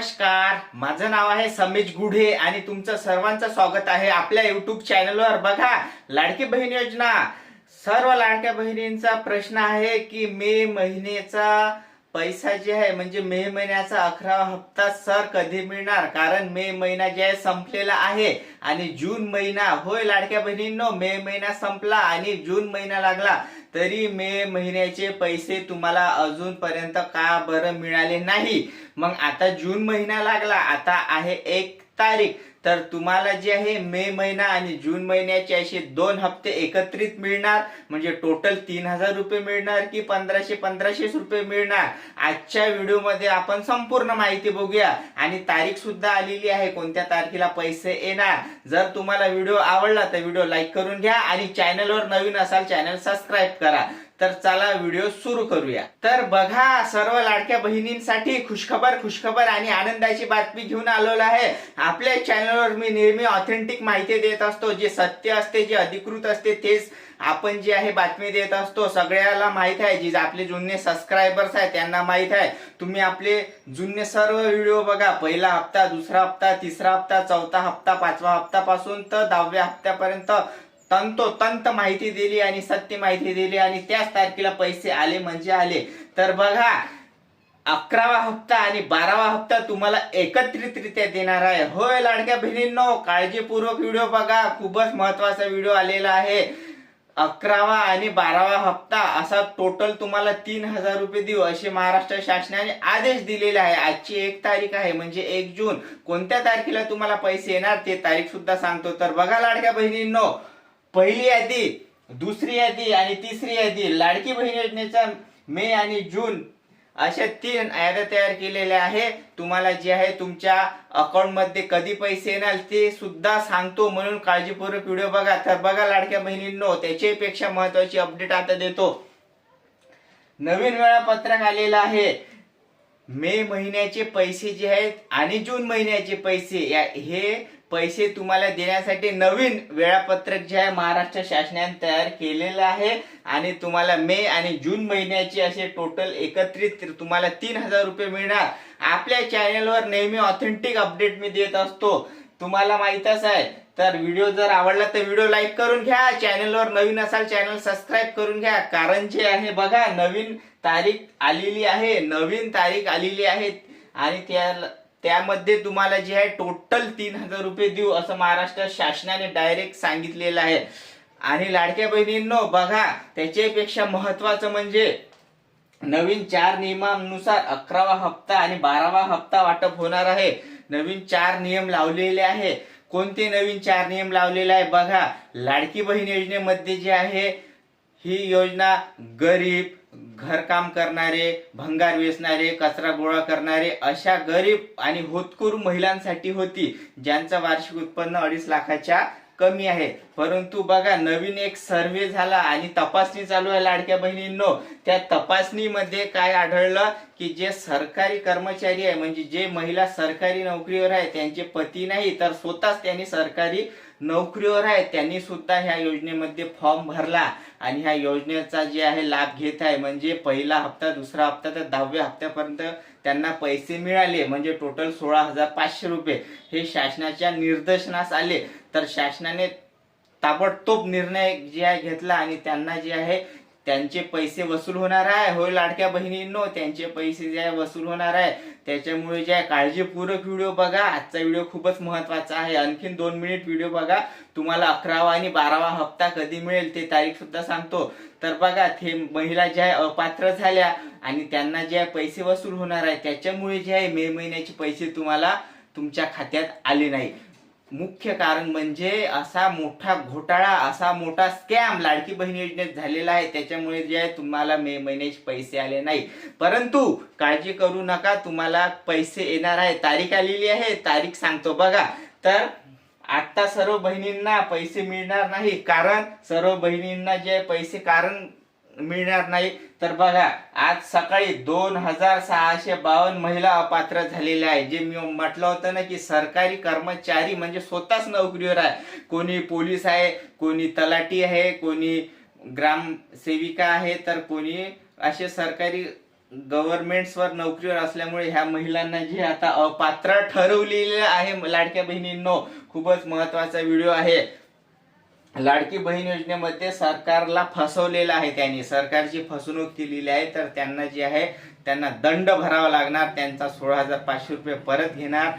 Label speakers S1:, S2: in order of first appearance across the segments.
S1: नमस्कार. माझं नाव आहे समीज गुढे आणि तुमचं सर्वांचं स्वागत आहे आपल्या युट्यूब चॅनलवर बघा लाडकी बहीण योजना. सर्व लाडक्या बहिणींचा प्रश्न आहे की मे महिन्याचा पैसा जे आहे म्हणजे मे महिन्याचा अकरावा हप्ता सर कधी मिळणार? कारण मे महिना जे आहे संपलेला आहे. आणि जून महिना होय लाडक्या बहिणींनो मे महिना संपला आणि जून महिना लागला. तरी मे महिन्याचे पैसे तुम्हाला अजूनपर्यंत का बरं मिळाले नाही? मग आता जून महिना लागला. आता आहे एक तारीख. तर तुम्हाला जे आहे मे महिना आणि जून महिन्याचे असे दोन हप्ते एकत्रित मिळणार. म्हणजे टोटल तीन हजार रुपये मिळणार की पंधराशे पंधराशे रुपये मिळणार. आजच्या व्हिडिओमध्ये आपण संपूर्ण माहिती बघूया. आणि तारीख सुद्धा आलेली आहे. कोणत्या तारखेला पैसे येणार? जर तुम्हाला व्हिडिओ आवडला तर व्हिडिओ लाईक करून घ्या आणि चॅनलवर नवीन असाल चॅनल सबस्क्राईब करा. तर चला व्हिडिओ सुरू करूया. तर बघा सर्व लाडक्या बहिणींसाठी खुशखबर खुशखबर आणि आनंदाची बातमी घेऊन आलेलो आहे. आपल्या चॅनलवर मी नेहमी ऑथेंटिक माहिती देत असतो. जे सत्य असते जे अधिकृत असते तेच आपण जे आहे बातमी देत असतो. सगळ्याला माहीत आहे. जे आपले जुने सबस्क्रायबर्स आहेत त्यांना माहीत आहे. तुम्ही आपले जुने सर्व व्हिडिओ बघा. पहिला हप्ता दुसरा हप्ता तिसरा हप्ता चौथा हप्ता पाचवा हप्ता पासून तर दहाव्या हप्त्यापर्यंत तंतोतंत माहिती दिली आणि सत्य माहिती दिली आणि त्याच तारखेला पैसे आले म्हणजे आले. तर बघा अकरावा हप्ता आणि बारावा हप्ता तुम्हाला एकत्रितरित्या देणार आहे. होय लाडक्या बहिणींनो काळजीपूर्वक व्हिडिओ बघा. खूपच महत्त्वाचा व्हिडिओ आलेला आहे. अकरावा आणि बारावा हप्ता असा टोटल तुम्हाला तीन हजार रुपये देऊ असे महाराष्ट्र शासनाने आदेश दिलेले आहे. आजची एक तारीख आहे म्हणजे एक जून. कोणत्या तारखेला तुम्हाला पैसे येणार ते तारीख सुद्धा सांगतो. तर बघा लाडक्या बहिणींनो पहिली यादी दुसरी यादी आणि तिसरी यादी लाडकी बहीण योजनेचा मे आणि जून अशा तीन याद्या तयार केलेल्या आहे. तुम्हाला जे आहे तुमच्या अकाउंटमध्ये कधी पैसे येणार ते सुद्धा सांगतो म्हणून काळजीपूर्वक व्हिडिओ बघा. तर बघा लाडक्या बहिणींनो त्याच्यापेक्षा महत्वाची अपडेट आता देतो. नवीन वेळापत्रक आलेलं आहे. मे महिन्याचे पैसे जे आहेत आणि जून महिन्याचे पैसे या हे पैसे तुम्हाला देण्यासाठी नवीन वेळापत्रक जे आहे महाराष्ट्र शासनाने तयार केलेलं आहे. आणि तुम्हाला मे आणि जून महिन्याचे असे टोटल एकत्रित तुम्हाला तीन हजार रुपये मिळणार. आपल्या चॅनलवर नेहमी ऑथेंटिक अपडेट मी देत असतो. तुम्हाला माहीतच आहे तर व्हिडिओ जर आवडला तर व्हिडिओ लाईक करून घ्या. चॅनलवर नवीन असाल चॅनल सबस्क्राईब करून घ्या. कारण जे आहे बघा नवीन तारीख आलेली आहे. नवीन तारीख आलेली आहे. आणि त्या त्यामध्ये तुम्हाला जे आहे टोटल तीन हजार रुपये देऊ असं महाराष्ट्र शासनाने डायरेक्ट सांगितलेलं आहे. आणि लाडक्या बहिणींनो बघा त्याच्यापेक्षा महत्वाचं म्हणजे नवीन चार नियमानुसार अकरावा हप्ता आणि बारावा हप्ता वाटप होणार आहे. नवीन चार नियम लावलेले आहे. कोणते नवीन चार नियम लावलेले आहे? बघा लाडकी बहीण योजनेमध्ये जे आहे ही योजना गरीब घरकाम करणारे भंगार वेचणारे कचरा गोळा करणारे अशा गरीब आणि होतकूर महिलांसाठी होती ज्यांचं वार्षिक उत्पन्न अडीच लाखाच्या कमी आहे. परंतु बघा नवीन एक सर्वे झाला आणि तपासणी चालू आहे लाडक्या बहिणींनो. त्या तपासणीमध्ये काय आढळलं की जे सरकारी कर्मचारी आहे म्हणजे जे महिला सरकारी नोकरीवर आहे त्यांचे पती नाही तर स्वतःच त्यांनी सरकारी नोकरीवर आहे त्यांनी सुद्धा ह्या योजनेमध्ये फॉर्म भरला आणि ह्या योजनेचा जे आहे लाभ घेत आहे. म्हणजे पहिला हप्ता दुसरा हप्ता तर दहाव्या हप्त्यापर्यंत त्यांना पैसे मिळाले. म्हणजे टोटल सोळा हजार पाचशे रुपये. हे शासनाच्या निर्देशनास आले. तर शासनाने ताबडतोब निर्णय जे आहे घेतला आणि त्यांना जे आहे त्यांचे पैसे वसूल होणार आहे. होय लाडक्या बहिणींनो त्यांचे पैसे जे आहे वसूल होणार आहे. त्याच्यामुळे जे आहे काळजीपूर्वक व्हिडिओ बघा. आजचा व्हिडिओ खूपच महत्त्वाचा आहे. आणखीन दोन मिनिट व्हिडिओ बघा. तुम्हाला अकरावा आणि बारावा हप्ता कधी मिळेल ते तारीख सुद्धा सांगतो. तर बघा ते महिला ज्या आहे अपात्र झाल्या आणि त्यांना जे पैसे वसूल होणार आहे त्याच्यामुळे जे आहे मे महिन्याचे पैसे तुम्हाला तुमच्या खात्यात आले नाही. मुख्य कारण म्हणजे असा मोठा घोटाळा असा मोठा स्कॅम लाडकी बहीण योजनेत झालेला आहे. त्याच्यामुळे जे आहे तुम्हाला मे महिन्याचे पैसे आले नाही. परंतु काळजी करू नका तुम्हाला पैसे येणार आहे. तारीख आलेली आहे. तारीख सांगतो बघा. तर आत्ता सर्व बहिणींना पैसे मिळणार नाही. कारण सर्व बहिणींना जे पैसे कारण मिळणार नाही. तर बघा आज सकाळी दोन हजार सहाशे बावन्न महिला अपात्र झालेल्या आहे जे मी म्हटलं होतं ना की सरकारी कर्मचारी म्हणजे स्वतःच नोकरीवर आहे. कोणी पोलीस आहे कोणी तलाटी आहे कोणी ग्रामसेविका आहे तर कोणी असे सरकारी गव्हर्नमेंट्सवर नोकरीवर असल्यामुळे ह्या महिलांना जे आता अपात्र ठरवलेलं आहे लाडक्या बहिणींनो खूपच महत्त्वाचा व्हिडिओ आहे. लाडकी बहीण योजनेमध्ये सरकारला फसवलेलं आहे त्यांनी. सरकारची फसवणूक केलेली आहे तर त्यांना जे आहे त्यांना दंड भरावा लागणार त्यांचा सोळा हजार पाचशे रुपये परत घेणार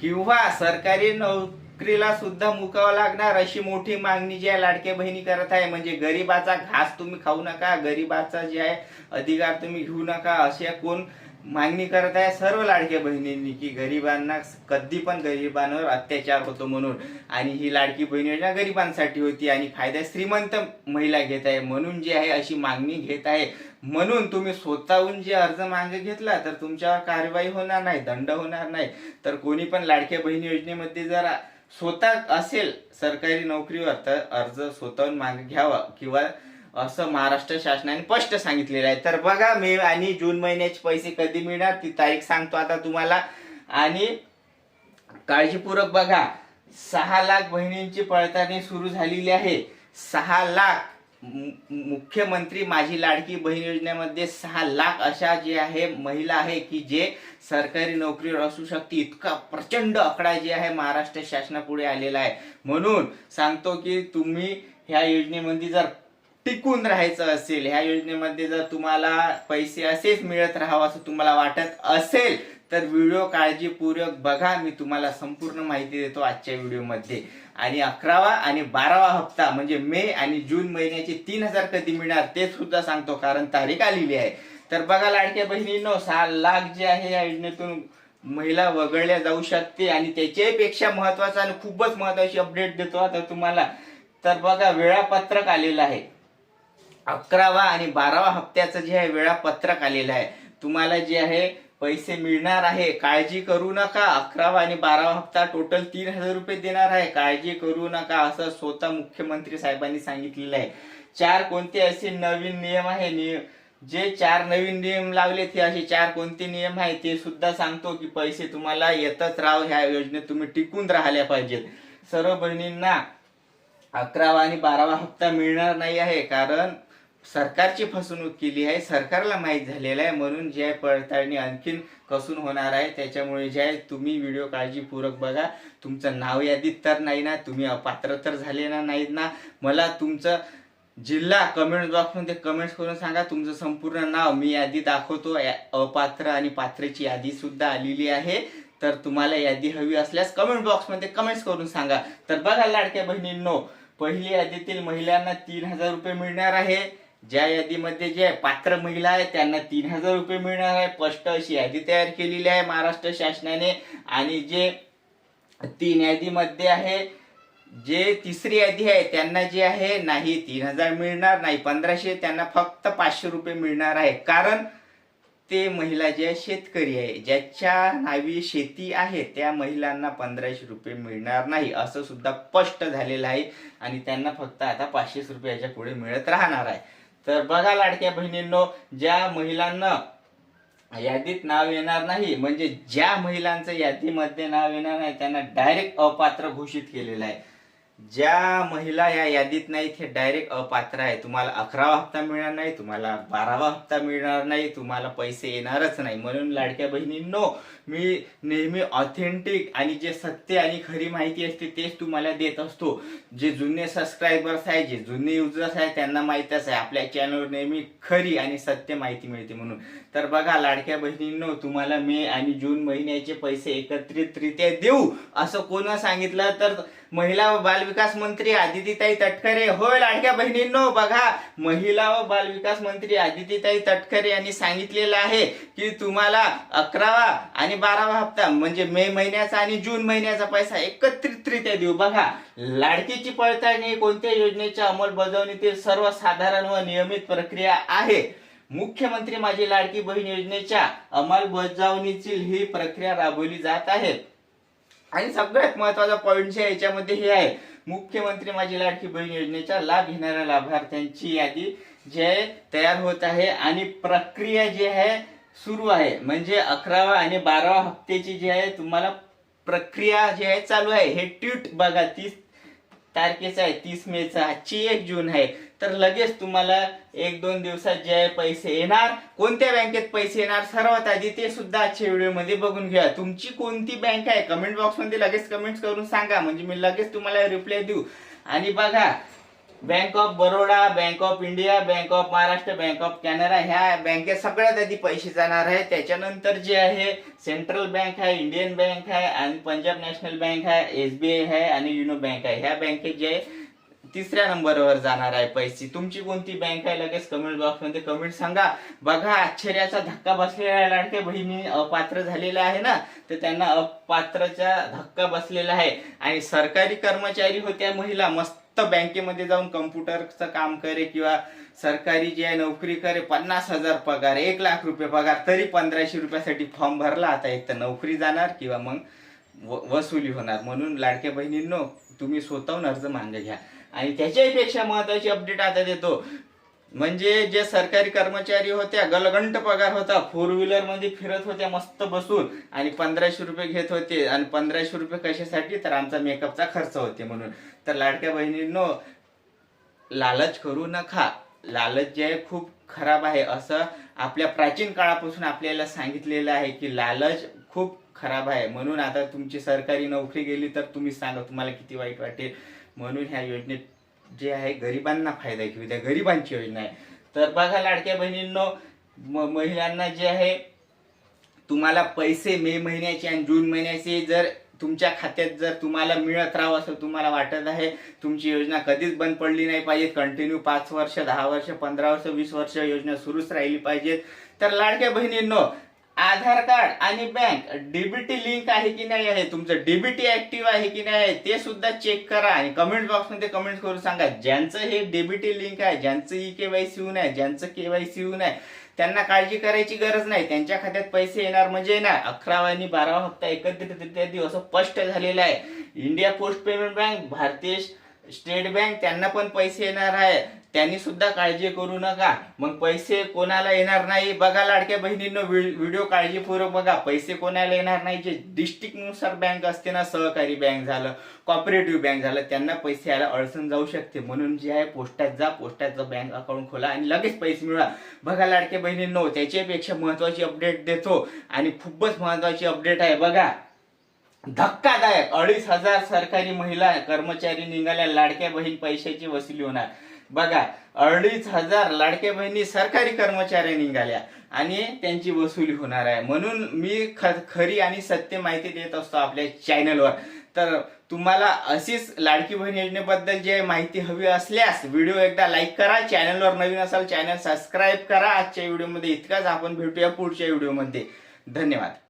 S1: किंवा सरकारी नोकरीला सुद्धा मुकावं लागणार अशी मोठी मागणी जी आहे लाडक्या बहिणी करत आहे. म्हणजे गरिबाचा घास तुम्ही खाऊ नका गरिबाचा जे आहे अधिकार तुम्ही घेऊ नका असे कोण मागणी करत आहे सर्व लाडक्या बहिणींनी की गरिबांना कधी पण गरिबांवर अत्याचार होतो म्हणून. आणि ही लाडकी बहीण योजना गरिबांसाठी होती आणि फायदा श्रीमंत महिला घेत आहे. म्हणून जी आहे अशी मागणी घेत आहे. म्हणून तुम्ही स्वतःहून जे अर्ज मागे घेतला तर तुमच्यावर कारवाई होणार नाही दंड होणार नाही. तर कोणी पण लाडक्या बहीण योजनेमध्ये जर स्वतः असेल सरकारी नोकरीवर तर अर्ज स्वतःहून मागे घ्यावा किंवा असं महाराष्ट्र शासनाने स्पष्ट सांगितलेलं आहे. तर बघा मे आणि जून महिन्याचे पैसे कधी मिळणार ती तारीख सांगतो आता तुम्हाला. आणि काळजीपूर्वक बघा सहा लाख बहिणींची पडताळणी सुरू झालेली आहे. सहा लाख मु- मुख्यमंत्री माझी लाडकी बहीण योजनेमध्ये सहा लाख अशा जे आहे महिला आहे की जे सरकारी नोकरीवर असू शकते. इतका प्रचंड आकडा जे आहे महाराष्ट्र शासनापुढे आलेला आहे. म्हणून सांगतो की तुम्ही ह्या योजनेमध्ये जर टिकून राहायचं असेल. ह्या योजनेमध्ये जर तुम्हाला पैसे असेच मिळत राहावं असं तुम्हाला वाटत असेल तर व्हिडिओ काळजीपूर्वक बघा. मी तुम्हाला संपूर्ण माहिती देतो आजच्या व्हिडिओमध्ये. आणि अकरावा आणि बारावा हप्ता म्हणजे मे आणि जून महिन्याचे तीन हजार कधी मिळणार ते सुद्धा सांगतो कारण तारीख आलेली आहे. तर बघा लाडक्या बहिणींनो सहा लाख जे आहे या योजनेतून महिला वगळल्या जाऊ शकते. आणि त्याच्यापेक्षा महत्त्वाचा आणि खूपच महत्वाची अपडेट देतो आता तुम्हाला. तर बघा वेळापत्रक आलेलं आहे. अकरावा आणि बारावा हप्त्याचं जे आहे वेळापत्रक आलेलं आहे. तुम्हाला जे आहे पैसे मिळणार आहे काळजी करू नका. अकरावा आणि बारावा हप्ता टोटल तीन हजार रुपये देणार आहे. काळजी करू नका असं स्वतः मुख्यमंत्री साहेबांनी सांगितलेलं आहे. चार कोणते असे नवीन नियम आहे? नियम जे चार नवीन नियम लावले ते असे चार कोणते नियम आहे? ते सुद्धा सांगतो की पैसे तुम्हाला येतच राव ह्या योजनेत तुम्ही टिकून राहिल्या पाहिजेत. सर्व बहिणींना अकरावा आणि बारावा हप्ता मिळणार नाही आहे. कारण सरकारची फसवणूक केली आहे सरकारला माहीत झालेलं आहे म्हणून जे आहे पडताळणी आणखीन कसून होणार आहे. त्याच्यामुळे जे आहे तुम्ही व्हिडिओ काळजीपूर्वक बघा. तुमचं नाव यादीत तर नाही ना तुम्ही अपात्र तर झाले ना नाहीत ना. मला तुमचं जिल्हा कमेंट बॉक्समध्ये कमेंट्स करून सांगा. तुमचं संपूर्ण नाव मी यादी दाखवतो. अपात्र आणि पात्रेची यादी सुद्धा आलेली आहे. तर तुम्हाला यादी हवी असल्यास कमेंट बॉक्समध्ये कमेंट्स करून सांगा. तर बघा लाडक्या बहिणींनो पहिली यादीतील महिलांना तीन हजार रुपये मिळणार आहे. ज्या यादीमध्ये जे पात्र महिला आहे त्यांना तीन हजार रुपये मिळणार आहे. स्पष्ट अशी यादी तयार केलेली आहे महाराष्ट्र शासनाने. आणि जे तीन यादीमध्ये आहे जे तिसरी यादी आहे त्यांना जे आहे नाही तीन हजार मिळणार नाही पंधराशे त्यांना फक्त पाचशे रुपये मिळणार आहे. कारण ते महिला जे आहे शेतकरी आहे. ज्याच्या नावी शेती आहे त्या महिलांना पंधराशे रुपये मिळणार नाही. असं सुद्धा स्पष्ट झालेलं आहे. आणि त्यांना फक्त आता पाचशेच रुपये याच्यापुढे मिळत राहणार आहे. तर बघा लाडक्या बहिणींनो ज्या महिलांना यादीत नाव येणार नाही म्हणजे ज्या महिलांचं यादीमध्ये नाव येणार नाही त्यांना डायरेक्ट अपात्र घोषित केलेलं आहे. ज्या महिला या यादीत नाहीत हे डायरेक्ट अपात्र आहे. तुम्हाला अकरावा हप्ता मिळणार नाही तुम्हाला बारावा हप्ता मिळणार नाही तुम्हाला पैसे येणारच नाही. म्हणून लाडक्या बहिणींनो मी नेहमी ऑथेंटिक आणि जे सत्य आणि खरी माहिती असते तेच तुम्हाला देत असतो. जे जुने सबस्क्रायबर्स आहे जे जुने युजर्स आहे त्यांना माहीतच आहे. आपल्या चॅनलवर नेहमी खरी आणि सत्य माहिती मिळते म्हणून. तर बघा लाडक्या बहिणींनो तुम्हाला मे आणि जून महिन्याचे पैसे एकत्रितरित्या देऊ असं कोण सांगितलं? तर महिला व बालविकास मंत्री आदितीताई तटकरे. होय लाडक्या बहिणींनो बघा महिला व बालविकास मंत्री आदितीताई तटकरे यांनी सांगितलेलं आहे. की तुम्हाला अकरावा आणि बारावा हप्ता म्हणजे मे महिन्याचा आणि जून महिन्याचा पैसा एकत्रितरित्या देऊ. बघा लाडकीची पडताळणी कोणत्या योजनेच्या अंमलबजावणीतील सर्वसाधारण व नियमित प्रक्रिया आहे? मुख्यमंत्री माझी लाडकी बहीण योजनेच्या अंमलबजावणीची ही प्रक्रिया राबवली जात आहे. आणि सगळ्यात महत्त्वाचा पॉईंट जे याच्यामध्ये हे आहे. मुख्यमंत्री माझी लाडकी बहीण योजनेचा लाभ घेणाऱ्या लाभार्थ्यांची यादी जी आहे तयार होत आहे आणि प्रक्रिया जी आहे सुरू आहे. म्हणजे अकरावा आणि बारावा हप्त्याची जी आहे तुम्हाला प्रक्रिया जी आहे चालू आहे. हे ट्विट बघा तीस तारखेचा आहे तीस मेचा आजची एक जून आहे. तर लगेच तुम्हाला एक दोन दिवसात जे आहे पैसे येणार. कोणत्या बँकेत पैसे येणार? सर्वात आधी ते सुद्धा आजच्या व्हिडिओमध्ये बघून घ्या. तुमची कोणती बँक आहे? कमेंट बॉक्समध्ये लगेच कमेंट करून सांगा. म्हणजे मी लगेच तुम्हाला रिप्लाय देऊ. आणि बघा bank of Baroda bank of India bank of Maharashtra bank of Canara ह्या बँकेत सगळ्यात आधी पैसे जाणार आहे. त्याच्यानंतर जे आहे सेंट्रल बँक आहे इंडियन बँक आहे आणि पंजाब नॅशनल बँक आहे एस बी आय आहे आणि युनो बँक आहे. ह्या बँकेत जे आहे तिसऱ्या नंबरवर जाणार आहे पैसे. तुमची कोणती बँक आहे? लगेच कमेंट बॉक्समध्ये कमेंट सांगा. बघा आश्चर्याचा धक्का बसलेला आहे. बहिणी अपात्र झालेला आहे ना? तर त्यांना अपात्रचा धक्का बसलेला आहे. आणि सरकारी कर्मचारी होत्या महिला मस्त बँकेमध्ये जाऊन कम्प्युटरचं काम करे किंवा सरकारी जे आहे नोकरी करे पन्नास हजार पगार एक लाख रुपये पगार तरी पंधराशे रुपयासाठी फॉर्म भरला. आता एक तर नोकरी जाणार किंवा मग वसुली होणार. म्हणून लाडक्या बहिणींनो तुम्ही स्वतःहून अर्ज मागे घ्या. आणि त्याच्याही पेक्षा महत्वाची अपडेट आता देतो. म्हणजे जे सरकारी कर्मचारी होत्या गलगंट पगार होता. फोर व्हीलरमध्ये फिरत होत्या मस्त बसून. आणि पंधराशे रुपये घेत होते. आणि पंधराशे रुपये कशासाठी? तर आमचा मेकअपचा खर्च होते म्हणून. तर लाडक्या बहिणींनो लालच करू नका. लालच जे आहे खूप खराब आहे. असं आपल्या प्राचीन काळापासून आपल्याला सांगितलेलं आहे की लालच खूप खराब आहे. म्हणून आता तुमची सरकारी नोकरी गेली तर तुम्ही सांगा तुम्हाला किती वाईट वाटेल. म्हणून ह्या योजनेत जे आहे गरिबांना फायदा घेऊ द्या गरिबांची योजना आहे. तर बघा लाडक्या बहिणींनो म- महिलांना जे आहे तुम्हाला पैसे मे महिन्याचे आणि जून महिन्याचे जर तुमच्या खात्यात जर तुम्हाला मिळत राहावं असं तुम्हाला वाटत आहे तुमची योजना कधीच बंद पडली नाही पाहिजे. कंटिन्यू पाच वर्ष दहा वर्ष पंधरा वर्ष वीस वर्ष योजना सुरूच राहिली पाहिजेत तर लाडक्या बहिणींनो आधार कार्ड आणि बँक डीबीटी लिंक आहे की नाही आहे? तुमचं डीबीटी ऍक्टिव्ह आहे की नाही आहे ते सुद्धा चेक करा आणि कमेंट बॉक्समध्ये कमेंट करून सांगा. ज्यांचं हे डीबीटी लिंक आहे ज्यांचं ई केवायसी होऊन आहे ज्यांचं केवायसी होऊन आहे त्यांना काळजी करायची गरज नाही. त्यांच्या खात्यात पैसे येणार म्हणजे येणार. अकरावा आणि बारावा हप्ता एकत्रित देऊ असं स्पष्ट झालेलं आहे. India post payment bank Bharatiya state bank त्यांना पण पैसे येणार आहे. त्यांनी सुद्धा काळजी करू नका. मग पैसे कोणाला येणार नाही? बघा लाडक्या बहिणींनो व्हिडिओ काळजीपूर्वक बघा. पैसे कोणाला येणार नाही? जे डिस्ट्रिक्टनुसार बँक असते ना सहकारी बँक झालं कॉपरेटिव्ह बँक झालं त्यांना पैसे यायला अडचण जाऊ शकते. म्हणून जे आहे पोस्टात जा पोस्टाचं बँक अकाउंट खोला आणि लगेच पैसे मिळवा. बघा लाडक्या बहिणींनो त्याच्यापेक्षा महत्वाची अपडेट देतो आणि खूपच महत्वाची अपडेट आहे. बघा धक्कादायक अडीच हजार सरकारी महिला कर्मचारी निघाल्या. लाडक्या बहीण पैशाची वसुली होणार. बघा अडीच हजार लाडक्या बहिणी सरकारी कर्मचारी निघाल्या आणि त्यांची वसुली होणार आहे. म्हणून मी ख- खरी आणि सत्य माहिती देत असतो आपल्या चॅनलवर तर तुम्हाला अशीच लाडकी बहीण योजनेबद्दल जे माहिती हवी असल्यास व्हिडिओ एकदा लाईक करा. चॅनलवर नवीन असाल चॅनल सबस्क्राईब करा. आजच्या व्हिडिओमध्ये इतकाच. आपण भेटूया पुढच्या व्हिडिओमध्ये. धन्यवाद.